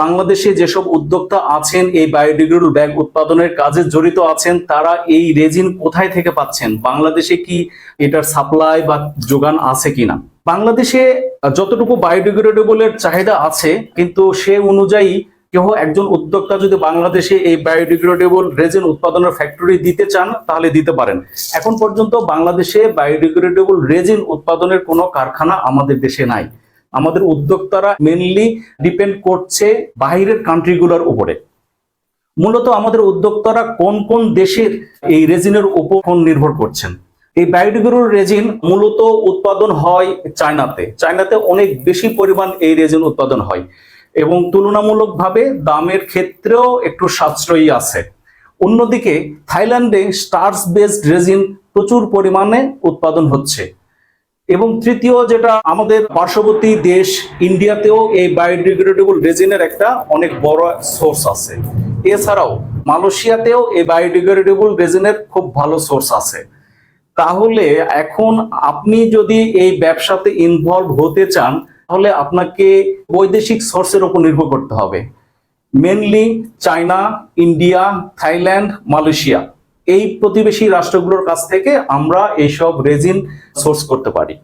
বাংলাদেশে যেসব উদ্যোক্তা আছেন, এই বায়োডিগ্রেডেবল ব্যাগ উৎপাদনের কাজে জড়িত আছেন, তারা এই রেজিন কোথায় থেকে পাচ্ছেন? বাংলাদেশে কি এটার সাপ্লাই বা যোগান আছে কিনা? বাংলাদেশে যতটুকু বায়োডিগ্রেডেবলের চাহিদা আছে, কিন্তু সে অনুযায়ী কেউ একজন উদ্যোক্তা যদি বাংলাদেশে এই বায়োডিগ্রেডেবল রেজিন উৎপাদনের ফ্যাক্টরি দিতে চান, তাহলে দিতে পারেন। এখন পর্যন্ত বাংলাদেশে বায়োডিগ্রেডেবল রেজিন উৎপাদনের কোনো কারখানা আমাদের দেশে নাই। আমাদের উদ্যোক্তারা মেনলি ডিপেন্ড করছে বাইরের কান্ট্রিগুলোর উপরে। মূলত আমাদের উদ্যোক্তারা কোন কোন দেশের এই রেজিনের উপর নির্ভর করছেন। এই বায়োডিগ্রেডেবল রেজিন মূলত উৎপাদন হয় চায়নাতে। চায়নাতে অনেক বেশি পরিমাণ এই রেজিন উৎপাদন হয় এবং তুলনামূলকভাবে দামের ক্ষেত্রেও একটু সাশ্রয়ী আছে। অন্যদিকে থাইল্যান্ডে স্টার্স বেসড রেজিন প্রচুর পরিমাণে উৎপাদন হচ্ছে। এবং তৃতীয় যেটা আমাদের পার্শ্ববর্তী দেশ ইন্ডিয়াতেও এই বায়োডিগ্রেডেবল রেজিনের একটা অনেক বড় সোর্স আছে। এছাড়াও মালয়েশিয়াতেও এই বায়োডিগ্রেডেবল রেজিনের খুব ভালো সোর্স আছে। তাহলে এখন আপনি যদি এই ব্যবসাতে ইনভলভ হতে চান, তাহলে আপনাকে বৈদেশিক সোর্সের উপর নির্ভর করতে হবে। Mainly China India Thailand Malaysia এই প্রতিবেশী রাষ্ট্রগুলোর কাছ থেকে আমরা এইসব রেজিন সোর্স করতে পারি।